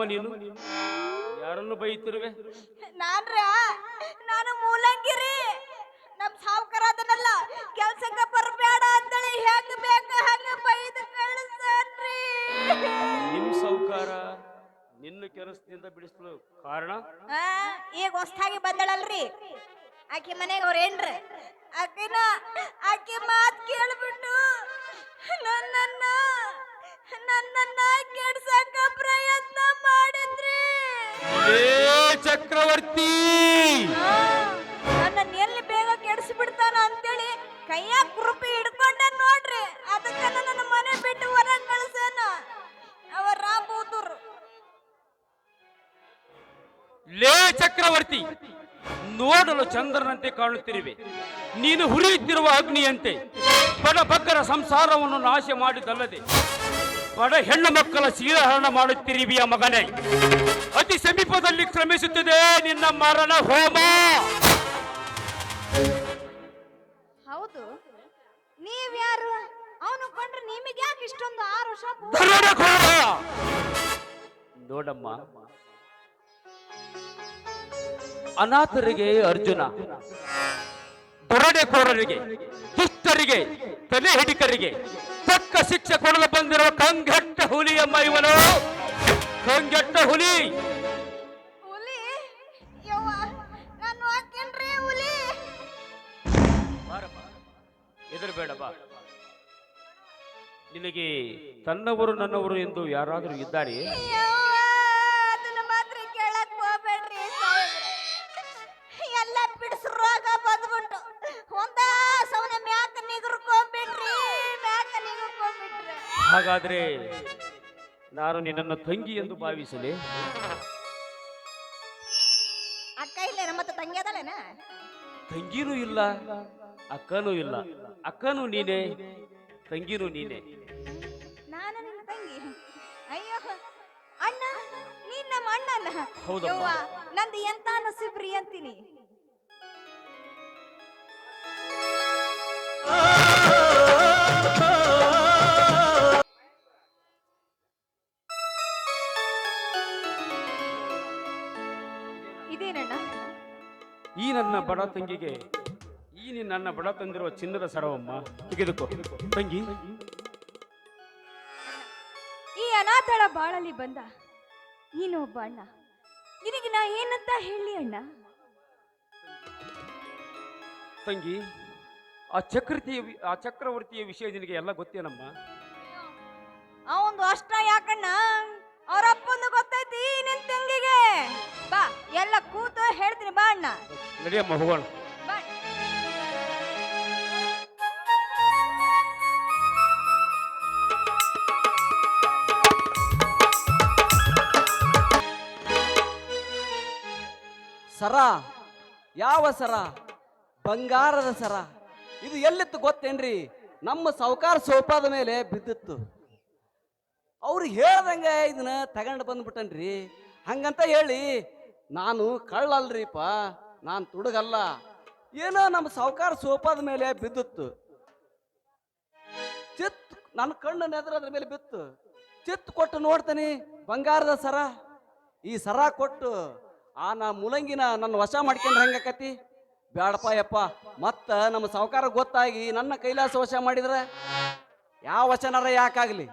ಯಾರಮ್ಮ ನೀನು? ಯಾರನ್ನು ಬೈತಿರುವೆ? ನಾನ್ರ? ನಾನು ಮೂಲಂಗಿರಿ. ನಮ್ ಸಾವುಕಾರ ಅದನ್ನಲ್ಲ ಕೆಲ್ಸಕ್ಕೆ ಬರಬೇಡ ಅಂತೇಳಿ ಹೆಂಗ್ ಬೇಕ ಹಂಗ ಬೈದು ಕಳಿಸ್ತಾನ್ರಿ ನಿಮ್ ಸೌಕಾರ ನಿನ್ನ ಕೆಲಸದಿಂದ ಬಿಡಿಸಲು ಕಾರಣ? ಈಗ ಹೊಸ್ದಾಗಿ ಬಂದಳಲ್ರಿ. ಆಕಿ ಮನೆಗೆ ಅವ್ರ ಏನ್ರಿ? ಆಕಿನ ಆಕಿ ಮಾತ್ ಕೇಳ್ಬಿಟ್ಟು ನನ್ನನ್ನ ನನ್ನನ್ನ ಕೆಡ್ಸಕ ಪ್ರಯತ್ನ ಮಾಡಿದ್ರಿ. ಏ ಚಕ್ರವರ್ತಿ! ನನ್ನ ನನ್ನನ್ನ ಎಲ್ಲಿ ಬೇಗ ಕೆಡಿಸಿ ಬಿಡ್ತಾನ ಅಂತೇಳಿ ಕೈಯಾಗ ಕುರುಪಿ ಹಿಡ್ಕೊಂಡ ನೋಡ್ರಿ. ಅದಕ್ಕ ನನ್ನ ಮನೆ ಬಿಟ್ಟು ಹೊರಗೆ ಕಳಿಸೇನ. ಅವ ರಾಬೂತರು ಲೇ ಚಕ್ರವರ್ತಿ! ನೋಡಲು ಚಂದ್ರನಂತೆ ಕಾಣುತ್ತಿರುವೆ. ನೀನು ಹುರಿಯುತ್ತಿರುವ ಅಗ್ನಿಯಂತೆ. ಬಡ ಬಗ್ಗರ ಸಂಸಾರವನ್ನು ನಾಶ ಮಾಡಿದಲ್ಲದೆ ಬಡ ಹೆಣ್ಣು ಮಕ್ಕಳ ಶೀಲಹರಣ ಮಾಡುತ್ತಿರುವಿಯ ಮಗನೇ. ಅತಿ ಸಮೀಪದಲ್ಲಿ ಕ್ರಮಿಸುತ್ತಿದೆ ನಿನ್ನ ಮರಣ ಹೋಮ. ಹೌದು. ನೀವ್ ಯಾರು ಅವನು ಕಂಡ್ರೆ ನಿಮಗೆ ಯಾಕೆ ಇಷ್ಟೊಂದು ಆರು ವರ್ಷ! ನೋಡಮ್ಮ ಅನಾಥರಿಗೆ ಅರ್ಜುನ ದೊರಡೆಕೋರರಿಗೆ ದುಷ್ಟರಿಗೆ ತಲೆ ಹಿಡಿಕರಿಗೆ ತಕ್ಕ ಶಿಕ್ಷೆ ಕೊಡಲು ಬಂದಿರುವ ಕಂಗೆಟ್ಟ ಇವನು. ಕಂಗೆಟ್ಟ ಹುಲಿ. ಹುಲಿ? ಯವ್ವ ನಾನು ಹಾಕೇನ್ರಿ ಹುಲಿ. ಎದುರು ಬೇಡ ಬಾ ನಿನಗೆ ತನ್ನವರು ನನ್ನವರು ಎಂದು ಯಾರಾದರೂ ಇದ್ದಾರೆ ಹಾಗಾದ್ರೆ ನಾನು ನಿನ್ನನ್ನು ತಂಗಿ ಎಂದು ಭಾವಿಸಲಿ. ಅಕ್ಕ ಇಲ್ಲೇನ ಮತ್ತೆ ತಂಗಿ ಅದಲೇನ ತಂಗಿನೂ ಇಲ್ಲ ಅಕ್ಕನೂ ಇಲ್ಲ. ಅಕ್ಕನೂ ನೀನೇ ತಂಗಿನೂ ನೀನೇ. ನಾನು ನಿನ್ನ ತಂಗಿ? ಅಯ್ಯೋ ಅಣ್ಣ ನೀನ್ ನಮ್ಮ ಅಣ್ಣನ? ಹೌದಮ್ಮ. ಯವ್ವ, ನಂದು ಎಂತ ನಸೀಬ್ರಿ ಅಂತೀನಿ? ಬಡ ತಂಗಿಗೆ ಈ ನೀನು ನನ್ನ ಬಡ ತಂದಿರುವ ಚಿನ್ನದ ಸರವಮ್ಮ. ತೆಗೆದುಕೋ. ತಂಗಿ. ಈ ಅನಾಥಳ ಬಾಳಲ್ಲಿ ಬಂದ ನೀನು ಒಬ್ಬ ಅಣ್ಣ. ನಿನಗೆ ನಾ ಏನಂತ ಹೇಳಿ ಅಣ್ಣ? ತಂಗಿ ಆ ಚಕ್ರತಿಯ ವಿ- ಆ ಚಕ್ರವರ್ತಿಯ ವಿಷಯ ನಿನಗೆ ಎಲ್ಲ ಗೊತ್ತೇನಮ್ಮ? ಅವಂದು ಅಷ್ಟ ಯಾಕಣ್ಣ? ಅವರಪ್ಪಂದು ಗೊತ್ತ? ಬಾ ಎಲ್ಲ ಕೂತು ಹೇಳ್ತೀನಿ ಬಾ ಅಣ್ಣ. ನಡಿಯಮ್ಮ ಹೋಗೋಣ. ಬಾ. ಸರ ಯಾವ ಸರ? ಬಂಗಾರದ ಸರ. ಇದು ಎಲ್ಲಿತ್ತು ಗೊತ್ತೇನ್ರಿ? ನಮ್ಮ ಸಾವುಕಾರ ಸೋಪಾದ ಮೇಲೆ ಬಿದ್ದಿತ್ತು. ಅವ್ರು ಹೇಳ್ದಂಗೆ ಇದನ್ನ ತಗೊಂಡು ಬಂದ್ಬಿಟ್ಟನ್ರಿ. ಹಂಗಂತ ಹೇಳಿ, ನಾನು ಕಳ್ಳಲ್ರಿಪ್ಪ ನಾನು ತುಡುಗಲ್ಲ. ಏನೋ ನಮ್ಮ ಸಾವುಕಾರ ಸೋಪಾದ ಮೇಲೆ ಬಿದ್ದಿತ್ತು. ಚಿತ್ ನನ್ನ ಕಣ್ಣು ನೆದ್ರ ಅದ್ರ ಮೇಲೆ ಬಿತ್ತು. ಚಿತ್ ಕೊಟ್ಟು ನೋಡ್ತೀನಿ, ಬಂಗಾರದ ಸರ. ಈ ಸರ ಕೊಟ್ಟು ಆ ನಾ ಮುಲಂಗಿನ ನನ್ನ ವಶ ಮಾಡ್ಕೊಂಡ್ರೆ ಹೆಂಗಕತಿ? ಬ್ಯಾಡಪ್ಪ ಯಪ್ಪ, ಮತ್ತ ನಮ್ಮ ಸಾವುಕಾರ ಗೊತ್ತಾಗಿ ನನ್ನ ಕೈಲಾಸ ವಶ ಮಾಡಿದ್ರೆ? ಯಾವ ವಶನಾರ ಯಾಕಾಗ್ಲಿ?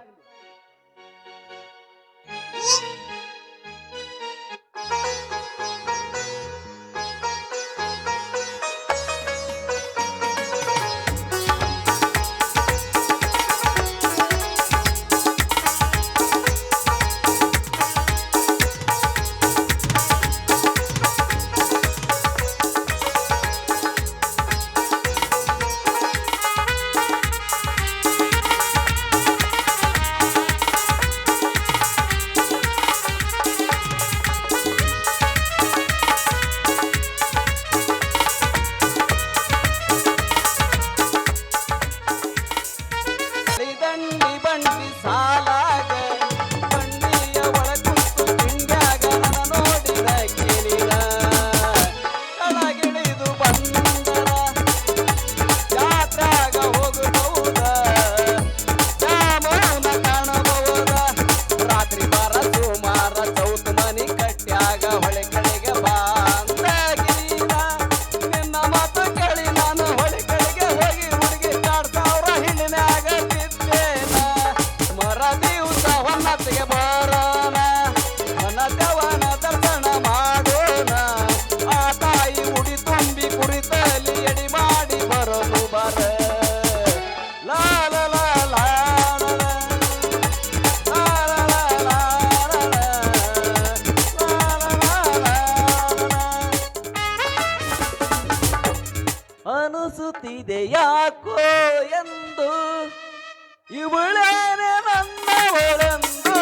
ಅನಿಸುತ್ತಿದೆ ಯಾಕೋ ಎಂದು ಇವಳೇನೆ ನನ್ನವಳೆಂದು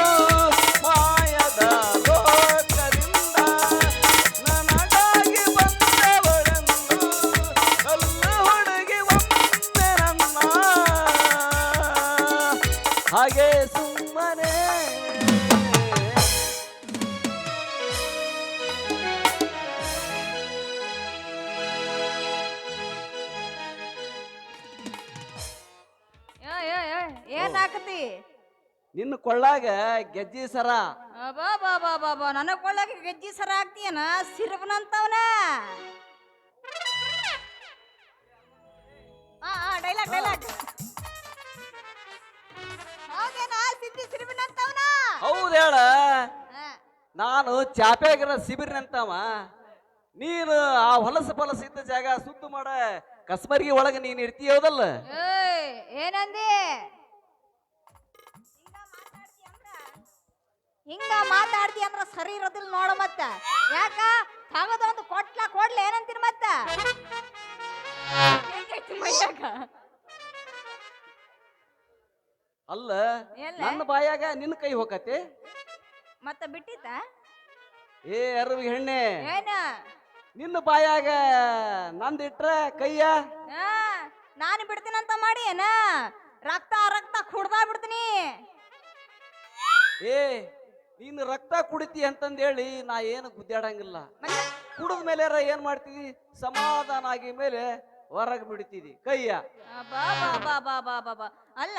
ನಿನ್ನ ಕೊಳ್ಳಾಗ ಗೆಜ್ಜಿ ಸರ. ಬಾ ಬಾ ಬಾ ಬಾ ಬಾ ನನಗ್ ಕೊಳ್ಳಕ್ಕೆ ಗೆಜ್ಜಿ ಸರ ಆಗ್ತೀಯನ? ಸಿರ್ಬನಂತವನ ಆ ಡೈಲಾಗ್ ಡೈಲಾಗ್ ಹೌದೇನಾ? ಸಿದ್ದಿ ಸಿರಿಬನಂತವನ ಹೌದು ಹೇಳ. ನಾನು ಚಾಪೆಗಿರ ಶಿಬಿರ್ನಂತವ ನೀನು ಆ ಹೊಲಸ ಪಲಸ ಇದ್ದ ಜಾಗ ಸುತ್ತು ಮಾಡ. ಕಸ್ಮರಿಗೆ ಒಳಗೆ ನೀನು ಇರ್ತೀಯ ಹೌದಲ್ಲ ಏನಂದಿ? ಹಿಂಗ ಮಾತಾಡ್ತಿ ಅಂದ್ರ ಸರಿ ಇರೋದಿಲ್ಲ ನೋಡ ಮತ್ತ. ಯಾಕ? ತಗದೊಂದು ಕೊಟ್ಲ ಕೊಡ್ಲ ಏನಂತೀರಿ ಮತ್ತ? ಹೆಂಗೈತಿ? ಅಲ್ಲ? ನನ್ನ ಬಾಯಾಗ ನಿನ್ನ ಕೈ ಹೋಗತ್ತೆ ಮತ್ತ ಬಿಟ್ಟಿತ ಏ ಅರವಿ ಹೆಣ್ಣೆ. ಏನ? ನಿನ್ನ ಬಾಯಾಗ ನಂದಿಟ್ರ ಕೈಯ? ನಾನು ಬಿಡ್ತೀನಂತ ಮಾಡಿ ಏನ ರಕ್ತ ರಕ್ತ ಕುಡ್ದಾ ಬಿಡ್ತೀನಿ. ಏ ನೀನು ರಕ್ತ ಕುಡಿತಿ ಅಂತಂದೇಳಿ ನಾ ಏನು ಗುದ್ದಾಡಂಗಿಲ್ಲ. ಕುಡಿದ ಮೇಲೆ ಏನ್ ಮಾಡ್ತೀವಿ ಸಮಾಧಾನ ಆಗಿ ಮೇಲೆ ಹೊರಗೆ ಬಿಡ್ತೀವಿ ಕೈಯ. ಅಲ್ಲ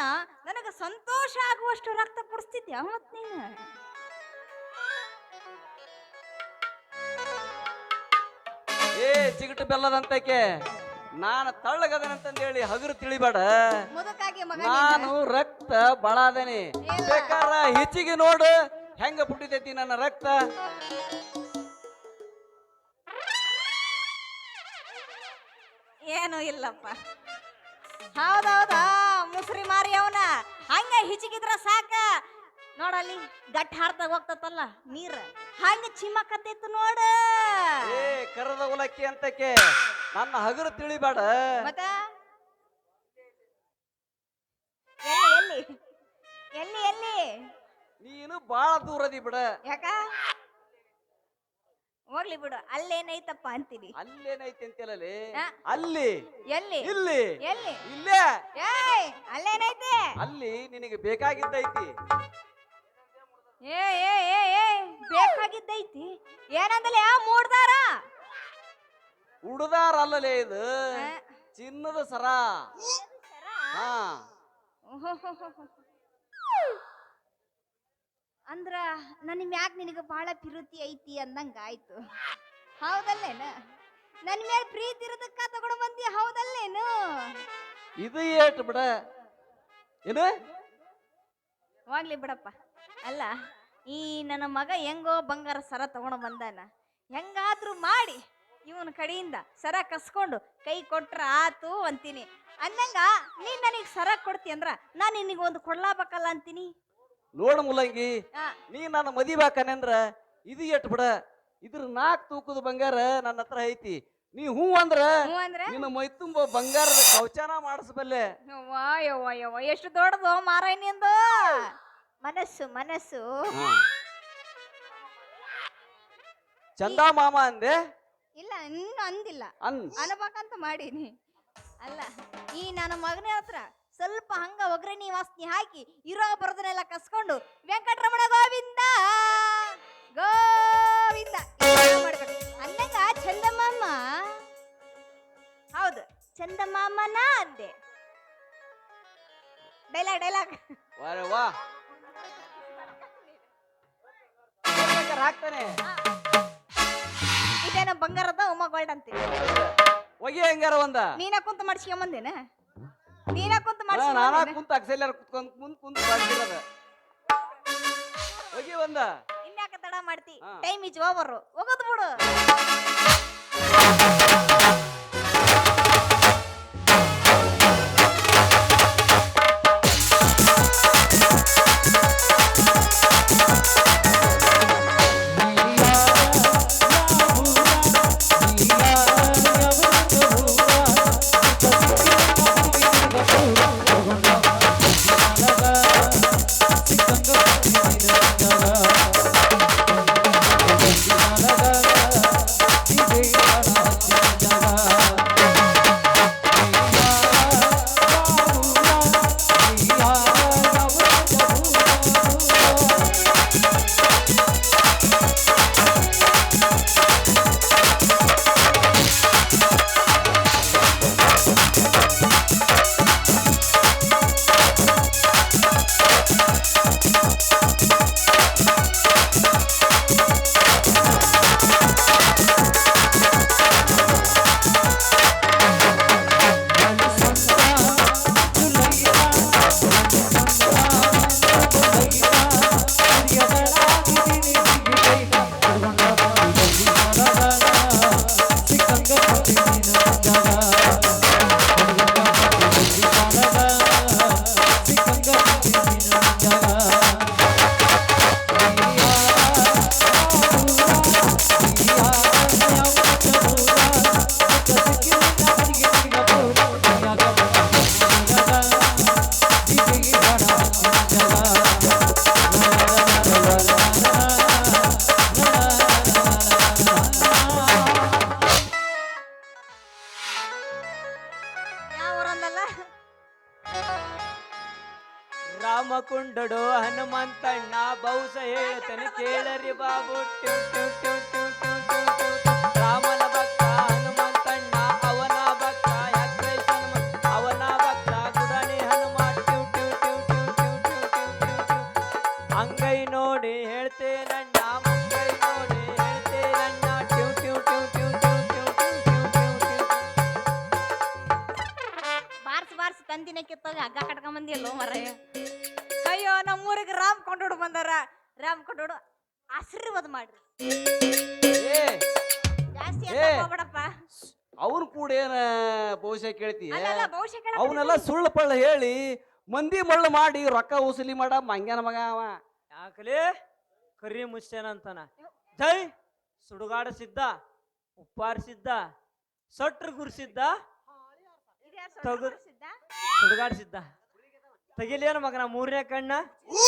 ನನಗ ಸಂತೋಷ ಆಗುವಷ್ಟು ರಕ್ತ ಕುಡಿಸ್ತಿದ್ಯಾ ಮತ್ ನೀನು? ಏ ಚಿಗಟು ಬೆಲ್ಲದಂತಕ್ಕೆ ನಾನು ತಳ್ಳಗದನಂತಂದೇಳಿ ಹಗುರು ತಿಳಿಬೇಡ. ನಾನು ರಕ್ತ ಬಳಾದೆನಿ. ಬೇಕಾರ ಹೆಚ್ಚಿಗೆ ನೋಡು. ಹೆಂಗ ಪುಟ್ಟಿದೈತಿ ನನ್ನ ರಕ್ತ? ಏನು ಇಲ್ಲಪ್ಪ. ಹೌದೌದಾ ಮುಸ್ರಿ ಮಾರಿ ಅವನ ಹಂಗ ಹಿಚಿಗಿದ್ರ ಸಾಕ. ನೋಡಲ್ಲಿ ಗಟ್ಟಿ ಹಾರ್ದಾಗ ಹೋಗ್ತತ್ತಲ್ಲ ನೀರ್. ಹಂಗ ಚಿಮ್ಮಕತ್ತಿತ್ತು ನೋಡ. ಏ ಕರದ ಉಲಕ್ಕಿ ಅಂತಕ್ಕೆ. ನನ್ನ ಹಗುರು ತಿಳಿಬೇಡ. ಮತ್ತ? ಎಲ್ಲಿ ಎಲ್ಲಿ? ಎಲ್ಲಿ ಎಲ್ಲಿ? ನೀನು ಬಾಳ ದೂರದಿ ಬಿಡ. ಯಾಕ? ಹೋಗ್ಲಿ ಬಿಡು ಅಲ್ಲೇನೈತಪ್ಪ ಅಂತೀನಿ ಅಲ್ಲೇನೈತಿ ಅಂತೇಳಲಿ ಆ. ಅಲ್ಲಿ. ಎಲ್ಲಿ? ಇಲ್ಲಿ. ಎಲ್ಲಿ? ಇಲ್ಲೇ. ಏಯ್ ಅಲ್ಲೇನೈತೆ? ಅಲ್ಲಿ ನಿನಗೆ ಬೇಕಾಗಿದ್ದೈತಿ. ಏ ಏ ಏ ಏ ಬೇಕಾಗಿದ್ದೈತಿ. ಏನಂದಲೆ ಯಾವ ಮೂಡ್ದಾರ? ಉಡದಾರ ಅಲ್ಲಲೇ ಇದು. ಚಿನ್ನದ ಸರ. ಹಾ. ಓಹೋಹೋಹೋ. ಅಂದ್ರ ನನ್ನ ಮ್ಯಾಗ ನಿನಗೆ ಬಹಳ ಪ್ರೀತಿ ಐತಿ ಅಂದಂಗ ಆಯ್ತು. ಹೌದಲ್ಲೇನ? ನನ್ನ ಮೇಲೆ ಪ್ರೀತಿ ಇರೋದಕ್ಕ ತಗೊಂಡು ಬಂದಿ ಹೌದಲ್ಲೇನು? ಇದು ಏಟ್ ಬಿಡ. ಏನು? ಹೋಗ್ಲಿ ಬಿಡಪ್ಪ. ಅಲ್ಲ ಈ ನನ್ನ ಮಗ ಹೆಂಗೋ ಬಂಗಾರ ಸರ ತಗೊಂಡು ಬಂದಾನ. ಹೆಂಗಾದ್ರೂ ಮಾಡಿ ಇವನ ಕಡೆಯಿಂದ ಸರ ಕಸ್ಕೊಂಡು ಕೈ ಕೊಟ್ರ ಆತು ಅಂತೀನಿ. ಅಂದಂಗ ನೀನ್ ನನಗೆ ಸರ ಕೊಡ್ತಿ ಅಂದ್ರ ನಾನು ನಿನಗೆ ಒಂದು ಕೊಡ್ಲಾಬೇಕಲ್ಲ ಅಂತೀನಿ. ನೋಡು ಮುಲ್ಲಂಗಿ ನೀ ನನ್ನ ಮದಿಬೇಕನೆಂದ್ರ ಇದು ಎಟ್ ಬಿಡ? ಇದ್ರ ನಾಕ್ ತೂಕದ ಬಂಗಾರ ನನ್ನ ಹತ್ರ ಐತಿ. ನೀ ಹೂ ಅಂದ್ರ ನಿನ್ನ ಮೈ ತುಂಬ ಬಂಗಾರದ ಕವಚಾನ ಮಾಡಿಸ್ಬಲ್ಲೆ. ಯವ್ವಾ ಯವ್ವ ಯವ್ವ ಎಷ್ಟು ದೊಡ್ಡದು ಮಾರಾಯಣಿಂದು ಮನಸ್ಸು ಮನಸ್ಸು. ಚಂದ ಮಾಮ ಅಂದೆ? ಇಲ್ಲ ಇನ್ನು ಅಂದಿಲ್ಲ. ಅನ್ ಅನ್ಬೇಕಂತ ಮಾಡೀನಿ. ಅಲ್ಲ ಈ ನನ್ನ ಮಗನೇ ಹತ್ರ ಸ್ವಲ್ಪ ಹಂಗ ಒಗ್ಗರಣಿ ವಾಸನೆ ಹಾಕಿ ಇರೋ ಬರೋದನ್ನೆಲ್ಲ ಕಸ್ಕೊಂಡು ವೆಂಕಟರಮಣ ಗೋವಿಂದ ಗೋವಿಂದ. ಮಾಡ್ಬೇಕು. ಅಂದಂಗ ಚಂದಮಾಮ. ಹೌದು ಚಂದಮಾಮನ ಅಂದೆ. ಡೈಲಾಗ್ ಡೈಲಾಗ್ ಹಾಕ್ತಾನೆ. ಇದೇನ ಬಂಗಾರದ ಉಮ್ಮ ಗೋಲ್ಡ್ ಅಂತೀನಿ ಹೋಗಿ ಹೆಂಗಾರ ಒಂದ. ನೀನ ಕುಂತ ಮಾಡ್ಸ್ಕೊಂಬಂದೇನ? ನೀನ ಕುಂತ ಅಲ್ಲ, ನಾನಾ ಕುಂತ ಅಕ್ಸೆಲ್ಲರ್ ಕುತ್ಕೊಂಡ್ ಮುಂದ್ ಕುಂತ ಬರ್ತಿರೋದ ಒಗಿ ಒಂದ ಇನ್ಯಾಕ ತಡ ಮಾಡ್ತಿ? ಟೈಮ್ ಇಸ್ ಓವರ್ ಹೋಗೋದು ಬಿಡು. ಹೇಳಿ ಮಂದಿ ಮಳ್ಳು ಮಾಡಿ ರೊಕ್ಕ ಉಸುಲಿ ಮಾಡ ಮಂಗ್ಯಾನ ಮಗ ಅವ. ಯಾಕಲೇ? ಕರಿ ಮುಚ್ಚೇನಂತಾನ ಜೈ ಸುಡುಗಾಡ ಸಿದ್ಧ, ಉಪ್ಪಾರ ಸಿದ್ಧ, ಸಟ್ರ ಗುರ್ಸಿದ್ದ? ಸುಡುಗಾಡ ಸಿದ್ಧ. ತೆಗಿಲೇನು ಮಗನ ಮೂರನೇ ಕಣ್ಣ?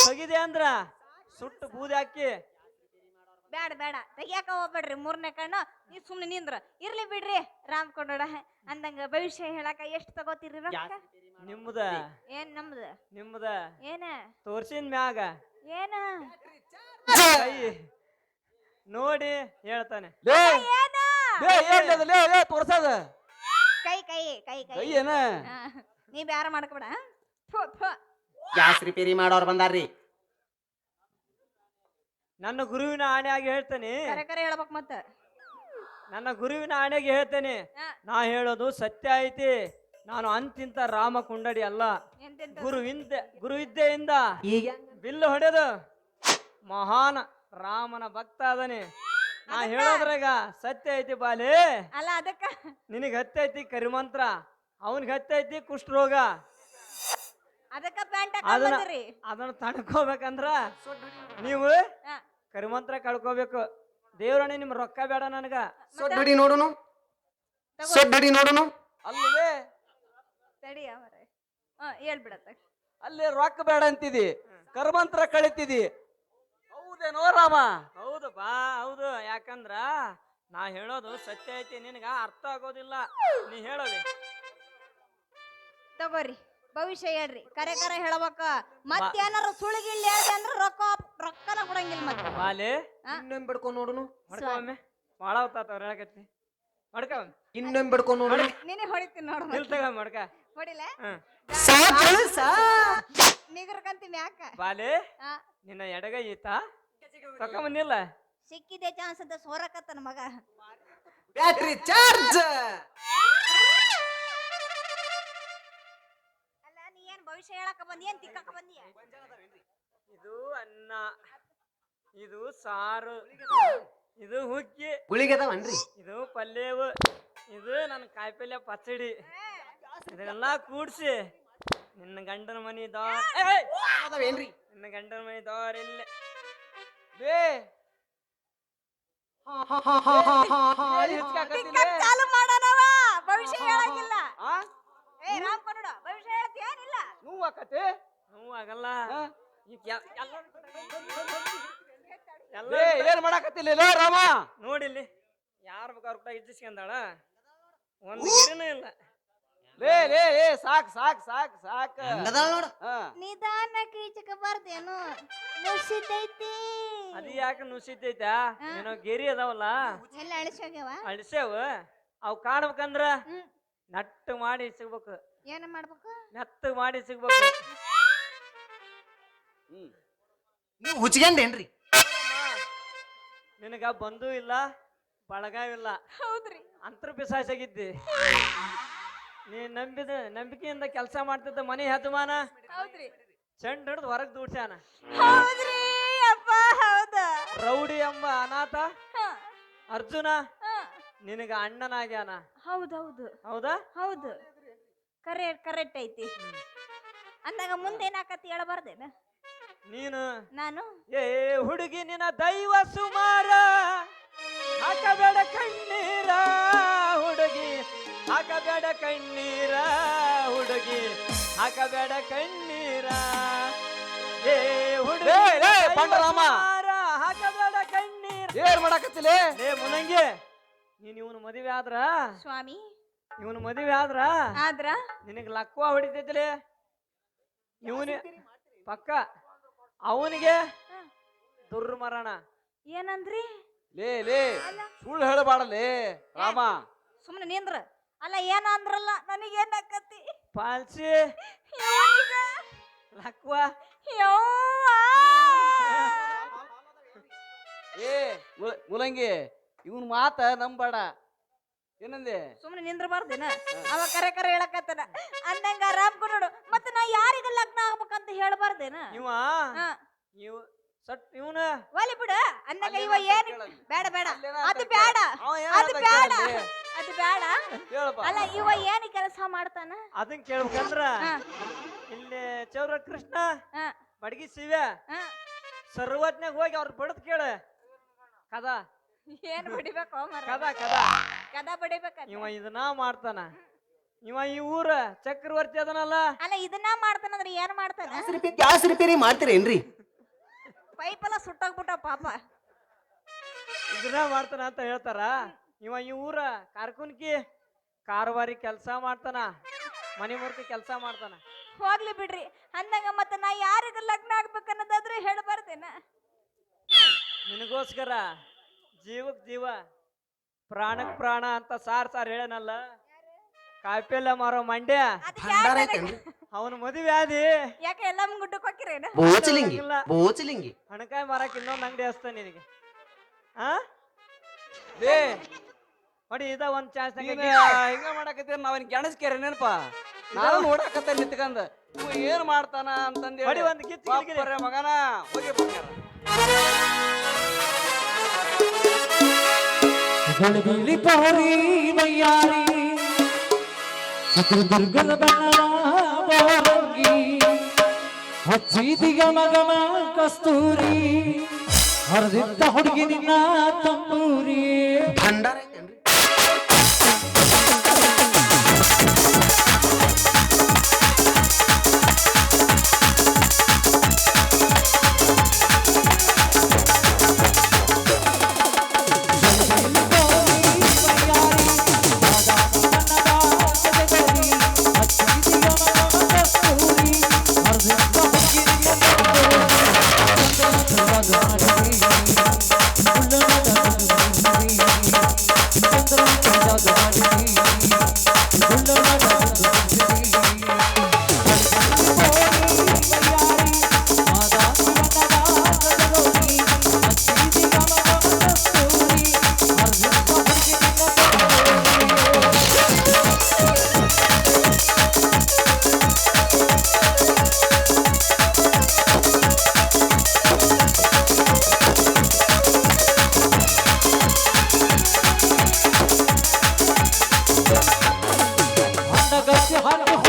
ತೆಗಿದೆ ಅಂದ್ರ ಸುಟ್ಟು ಬೂದಿ ಹಾಕಿ ಬ್ಯಾಡ ಬೇಡ ತೆಗಿಯಾಕ ಹೋಗ್ಬೇಡ್ರಿ ಮೂರನೇ ಕಣ್ಣು. ನೀವ್ ಸುಮ್ಮನೆ ನಿಂದ್ರ. ಇರ್ಲಿ ಬಿಡ್ರಿ ರಾಮ್ ಕೊಂಡೋಡ ಅಂದಂಗ ಭವಿಷ್ಯ ಹೇಳಾಕ ಎಷ್ಟ್ ತಗೋತೀರಿ ರೊಕ್ಕ? ನಿಮ್ದ? ಏನ್ ನಮ್ದ? ನಿಮ್ದ? ಏನ? ತೋರ್ಸಿನ ಮ್ಯಾಗ? ಏನ? ಕೈ ನೋಡಿ ಹೇಳ್ತಾನೆ. ಲೇ! ಏನ? ಲೇ ಏನ್ ಲೇ ಲೇ ತೋರ್ಸದ. ಕೈ ಕೈ ಕೈ ಕೈ. ಕೈ ಏನ ಆ, ನೀ ಬ್ಯಾರ ಮಾಡ್ಕೊಬೇಡ. ಗ್ಯಾಸ್ ರಿಪೇರಿ ಮಾಡೋರ್ ಬಂದಾರ್ರಿ. ನನ್ನ ಗುರುವಿನ ಆಣೆಯಾಗಿ ಹೇಳ್ತೇನೆ. ಕರೆ ಕರೆ ಹೇಳ್ಬೇಕ್ ಮತ್ತ. ನನ್ನ ಗುರುವಿನ ಆಣೆಗೆ ಹೇಳ್ತೇನೆ. ನಾ ಹೇಳೋದು ಸತ್ಯ ಐತಿ. ನಾನು ಅಂತಿಂತ ರಾಮ ಕುಂಡಡಿ ಅಲ್ಲ. ಎಂತೆಂತ ಗುರು ಹಿಂದೆ ಗುರು ವಿದ್ಯೆಯಿಂದ ಈಗ? ಬಿಲ್ಲು ಹೊಡೆದು ಮಹಾನ್ ರಾಮನ ಭಕ್ತ ಅದನಿ ನಾ ಹೇಳೋದ್ರಾಗ ಸತ್ಯ ಐತಿ ಬಾಲೆ. ಅಲ್ಲ ಅದಕ್ಕ? ನಿನಗ್ ಹತ್ತೈತಿ ಕರಿಮಂತ್ರ. ಅವನಿಗೆ ಹತ್ತೈತಿ ಕುಷ್ಠರೋಗ. ಅದಕ್ಕ ಪ್ಯಾಂಟ್ ಅದನ್ನ ಹಾಕೊಂಡ್ರಿ ಅದನ್ನ ತಡ್ಕೋಬೇಕಂದ್ರ ನೀವು. ಕರಿಮಂತ್ರ ಕಳ್ಕೋಬೇಕು. ದೇವ್ರಣ್ಣ ನಿಮ್ ರೊಕ್ಕ ಬೇಡ ನನಗ. ಸೊಡ್ಡಡಿ ನೋಡುನು. ಸೊಡ್ಡಡಿ ನೋಡುನು. ಅಲ್ಲವೇ? ತಡಿ ಅವರ. ಹಾ ಹೇಳ್ಬಿಡತ್ತ ಅಲ್ಲಿ ರೊಕ್ಕ ಬೇಡ ಅಂತಿದಿ. ಕರ್ಮಂತ್ರ ಕಳಿತಿದಿ. ಹೌದೇನೋ ರಾಮ? ಹೌದು ಬಾ ಹೌದು. ಯಾಕಂದ್ರ ನಾ ಹೇಳೋದು ಸತ್ಯ ಐತಿ ನಿನಗ ಅರ್ಥ ಆಗೋದಿಲ್ಲ. ನೀ ಹೇಳೋದಿ. ತಗೋರಿ. ಭವಿಷ್ಯ ಹೇಳ್ರಿ. ಕರೆ ಕರೆ ಹೇಳ್ಬೇಕ. ಮತ್ತೇನಾರ ಸುಳಿಗಿಳ್ಳಿ ಹೇಳ್ದೆ ಅಂದ್ರ ರೊಕ್ಕ ರೊಕ್ಕನ ಕೊಡಂಗಿಲ್ಲ ಮತ್ತೆ. ಬಾಲೆ? ಆ? ಇನ್ನೊಮ್ಮೆ ಬಿಡ್ಕೊಂಡ್ ನೋಡುನು? ಮಡ್ಕೊಮ್ಮೆ ಭಾಳ ಹೊತ್ತಾತ ಅವ್ರ ಹೇಳಕತ್ತಿ. ಮಡ್ಕ ಇನ್ನೊಮ್ಮೆ ಬಿಡ್ಕೊಂಡ್ ನೋಡುನು? ನೀನೇ ಹೊಡಿತೀನಿ ನೋಡು ನಿಲ್ ತಗ ಮಡ್ಕ. ಹೊಡಿಲೆ? ಹ್ಮ್ ನಿಗರ್ಕಂತಿ ಮ್ಯಾಕ ಬಾಲೆ ಆ, ನಿನ್ನ ಎಡಗೈ ಈತ ತಕೊಂಬಂದಿಲ್ಲ ಸಿಕ್ಕಿದೆ ಚಾನ್ಸ್ ಅಂತ ಸೋರಕತ್ತನ ಮಗ. ಬ್ಯಾಟ್ರಿ ಚಾರ್ಜ್ ಅಲ್ಲ ನೀ ಏನ್ ಭವಿಷ್ಯ ಹೇಳಕ ಬಂದಿ ಏನ್ ತಿಕ್ಕಕ ಬಂದಿ? ಇದು ಅನ್ನ ಇದು ಸಾರು ಇದು ಹುಕ್ಕಿ ಗುಳಿಗೆ ಇದು ಪಲ್ಯವು ಇದು ನನ್ನ ಕಾಯಿಪಲ್ಯ ಪಚಡಿ ಇದನ್ನೆಲ್ಲ ಕೂಡ್ಸಿ ನಿನ್ನ ಗಂಡನ ಮನಿ ದಾ ಏಯ್! ಅದಾವೇನ್ರಿ? ನಿನ್ನ ಗಂಡನ ಮನಿ ದೇ ಇಲ್ಲೇ. ಬೇ! ತಿಕ್ಕಕ್ ಚಾಲು ಮಾಡೋಣವ ಭವಿಷ್ಯ ಹೇಳಂಗಿಲ್ಲ. ಆ? ಏ ರಾಮ್ ಕನ್ನಡ ಭವಿಷ್ಯ ಹೇಳ್ತಿ ಏನಿಲ್ಲ. ಎಲ್ಲ ಏನ್ ಮಾಡಾಕತ್ತಿಲ್ಲ ಲೇ ರಾಮ. ನೋಡಿಲ್ಲಿ. ಯಾರ ಬೇಕಾದ್ರು ಕೂಡ ಇಜ್ಜಿಸ್ಕೊಂಡಾಳ ಒಂದು ಗಿರಿನೂ ಇಲ್ಲ. ಲೇ ಲೇ ಏ ಸಾಕ್ ಸಾಕ್ ಸಾಕ್ ಸಾಕ್. ಹಂಗದಾಳ ನೋಡು. ನಿಧಾನ ಕೀಚಕ ಬರ್ದೇನು? ನುಸಿತೈತಿ. ಅದು ಯಾಕೆ ನುಸಿತೈತಾ? ಏನೋ ಗೆರಿ ಅದಾವಲ್ಲ? ಎಲ್ಲ ಅಳಿಸೋಗ್ಯವ? ಅಳಿಸ್ಯಾವ? ಅವು ಕಾಣ್ಬೇಕಂದ್ರ ನಟ್ಟು ಮಾಡಿ ಸಿಗ್ಬೇಕು. ಏನ ಮಾಡ್ಬೇಕು? ನೆತ್ತ ಮಾಡಿ ಸಿಗ್ಬೇಕು. ನೀವು ಹುಚ್ಕೊಂಡೇನ್ರಿ ನಿನಗ ಬಂದೂ ಇಲ್ಲ ಬಳಗವಿಲ್ಲ ಹೌದ್ರಿ. ಅಂತರ ಪಿಸಾಸಾಗಿದ್ದಿ ನೀ ನಂಬಿದ ನಂಬಿಕೆಯಿಂದ ಕೆಲಸ ಮಾಡ್ತಿದ್ದ ಮನೆ ಹತಮಾನ ಹೌದ್ರಿ. ಚೆಂಡ್ ಹಿಡ್ದು ಹೊರಗ್ ದೂಡ್ಸ್ಯಾನ? ಹೌದ್ರಿ ಅಪ್ಪ ಹೌದ. ರೌಡಿ ಎಂಬ ಅನಾಥ? ಹ, ಅರ್ಜುನ? ಹ. ನಿನಗ ಅಣ್ಣನಾಗ್ಯಾನ? ಹೌದೌದು. ಹೌದಾ? ಹೌದು. ಕರೆ ಕರೆಕ್ಟ್ ಐತಿ. ಅಂದಾಗ ಮುಂದೇನಾಕತಿ ಹೇಳಬಾರ್ದೇನ? ನೀನು? ನಾನು? ಏ ಹುಡುಗಿ ನಿನ್ನ ದೈವ ಸುಮಾರ. ಹಾಕಬೇಡ ಕಣ್ಣೀರ ಹುಡುಗಿ. ಹಾಕಬೇಡ ಕಣ್ಣೀರ ಹುಡುಗಿ. ಹಾಕಬೇಡ ಕಣ್ಣೀರ. ಏ ಹುಡುಗಿ ದೈವ ಪಂಡರಾಮ. ಸುಮಾರ, ಹಾಕಬೇಡ ಕಣ್ಣೀರ. ಏನ್ ಮಾಡಕತ್ತಿಲ್ಲ ಏ ಮುನಂಗಿ ನೀನ್ ಇವನು ಮದುವೆ ಆದ್ರ? ಸ್ವಾಮಿ. ಇವನು ಮದುವೆ ಆದ್ರ? ಆದ್ರ? ನಿನಗ್ ಲಕ್ವ ಹೊಡಿತೈತಿಲೆ ಇವನೇ ಪಕ್ಕ. ಅವನಿಗೆ ದುರ್ಮರಣ. ಏನಂದ್ರಿ? ಲೇ ಲೇ ಸುಳ್ಳು ಹೇಳಬಾಡಲೇ ರಾಮ. ಸುಮ್ಮನೆ ನಿಂದ್ರ. ಅಲ್ಲ ಏನ ಅಂದ್ರಲ್ಲ ನನಗೇನ್ ಆಕತಿ ಪಾಲ್ಸಿ ಲಕ್ವ. ಏ ಮುಲ- ಮುಲಂಗಿ ಇವನ್ ಮಾತ ನಂಬಾಡ ಏನಂದೆ? ಸುಮ್ಮನೆ ನಿಂದ್ರಬಾರ್ದೇನ ಅವ ಕರೆ ಕರೆ ಹೇಳಕತ್ತನ. ಅಂದಂಗ ಆರಾಮ್ ನೋಡು ಮತ್ತೆ ಹೇಳ್ಬಾರ್ದೇನ ಇವ? ಹಾ. ಇವ್ ಸಟ್ ಇವನ? ಒಲಿ ಬಿಡ. ಅಂದಂಗ ಇವ ಅಲ್ಲೇನ ಏನ್ ಕೇಳಲ್ಲ. ಬೇಡ ಬೇಡ. ಅಲ್ಲೇನ ಅದು ಅಂತ ಬೇಡ ಅವ ಏನ್ ಅದು ಬೇಡ ಕೇಳಲ್ಲಿ. ಅದು ಬೇಡ ಹೇಳಪ್ಪ. ಅಲ್ಲ ಇವ ಏನ್ ಕೆಲಸ ಮಾಡ್ತಾನ? ಅದನ್ ಕೇಳ್ಬೇಕಂದ್ರ ಹಾ. ಇಲ್ಲಿ ಚೌರ ಕೃಷ್ಣ ಹಾ. ಬಡಗಿ ಶಿವ ಹಾ. ಸರ್ವಜ್ಞಾಗ ಹೋಗಿ ಅವ್ರ ಬಡದ್ ಕೇಳ. ಕದ. ಏನ್ ಬಡಿಬೇಕು ಮರ ಕದ ಕದ. ಕದ ಬಡಿಬೇಕ ಇವ ಇದನ್ನ ಮಾಡ್ತಾನ. ಇವ ಈ ಊರ ಚಕ್ರವರ್ತಿ ಅದನಲ್ಲ? ಅಲ್ಲ ಇದನ್ನ ಮಾಡ್ತಾನಂದ್ರೆ ಏನ್ ಮಾಡ್ತಾನ? ಗ್ಯಾಸ್ ರಿಪೇರಿ ಗ್ಯಾಸ್ ರಿಪೇರಿ ಮಾಡ್ತೀರೇನ್ರಿ ಪೈಪ್ ಎಲ್ಲ ಸುಟ್ಟೋಗ್ಬಿಟ್ಟ ಪಾಪ. ಇದನ್ನ ಮಾಡ್ತಾನ ಅಂತ ಹೇಳ್ತಾರ. ಇವ ಈ ಊರ ಕಾರ್ಕುನ್ಕಿ ಕಾರವಾರಿ ಕೆಲಸ ಮಾಡ್ತಾನ ಮನೆ ಮೂರ್ತಿ ಕೆಲಸ ಮಾಡ್ತಾನ. ಹೋಗ್ಲಿ ಬಿಡ್ರಿ. ಅಂದಂಗ ಮತ್ತ ನಾ ಯಾರಿಗ ಲಗ್ನ ಆಗ್ಬೇಕನ್ನೋದಾದ್ರೆ ಹೇಳ್ಬಾರ್ದೇನ? ನಿನಗೋಸ್ಕರ ಜೀವಕ್ ಜೀವ ಪ್ರಾಣಕ್ ಪ್ರಾಣ ಅಂತ ಸಾರ್ ಸಾರ್ ಹೇಳನಲ್ಲ? ಕಾಯಿಪಲ್ಯ ಮಾರೋ ಮಂಡ್ಯ. ಅದಕ್ಕೆ ಭಂಡಾರ ಐತೇನ್ರಿ? ಅವನ ಮದುವೆ ಆದಿ. ಯಾಕೆ ಎಲ್ಲ ಗುಡ್ಡಕ್ಕೆ ಹೋಗಿರೇನ ಬೋಚಲಿಂಗಿ ಇಲ್ಲ. ಬೋಚಲಿಂಗಿ. ಹಣಕಾಯಿ ಮಾರಕ್ ಇನ್ನೊಂದ್ ಅಂಗಡಿ ಹಚ್ತಾನ ನಿನಗೆ. ಆ? ಲೇ ನೋಡಿ ಇದ ಒಂದ್ ಚಾನ್ಸ್ ನೀನ್ ಹಿಂಗ ಮಾಡಕತ್ತೀರ ನಾವ್ ಗೆಣಸ್ಕೇರಿ ನೆನಪ ನಾನು ನೋಡಕತ್ತ ನಿಂತ್ಕಂದ. ಇವ ಏನ್ ಮಾಡ್ತಾನ ಅಂತಂದೇಳಿ. ಹೊಡಿ ಒಂದ್ ಕಿತ್ತಿ ಮಗನ ಹೋಗಿ ಪೌರಿ ಬಯ್ಯಾರಿ দুর্গুণ বনরঙ্গি হচ্ছি দিগম গম কস্তুরি হরদিত্ত হুড়গিনি না তম্বুরি ভান্ডারে ಐತೇನ್ರಿ ಬೆತ್ತ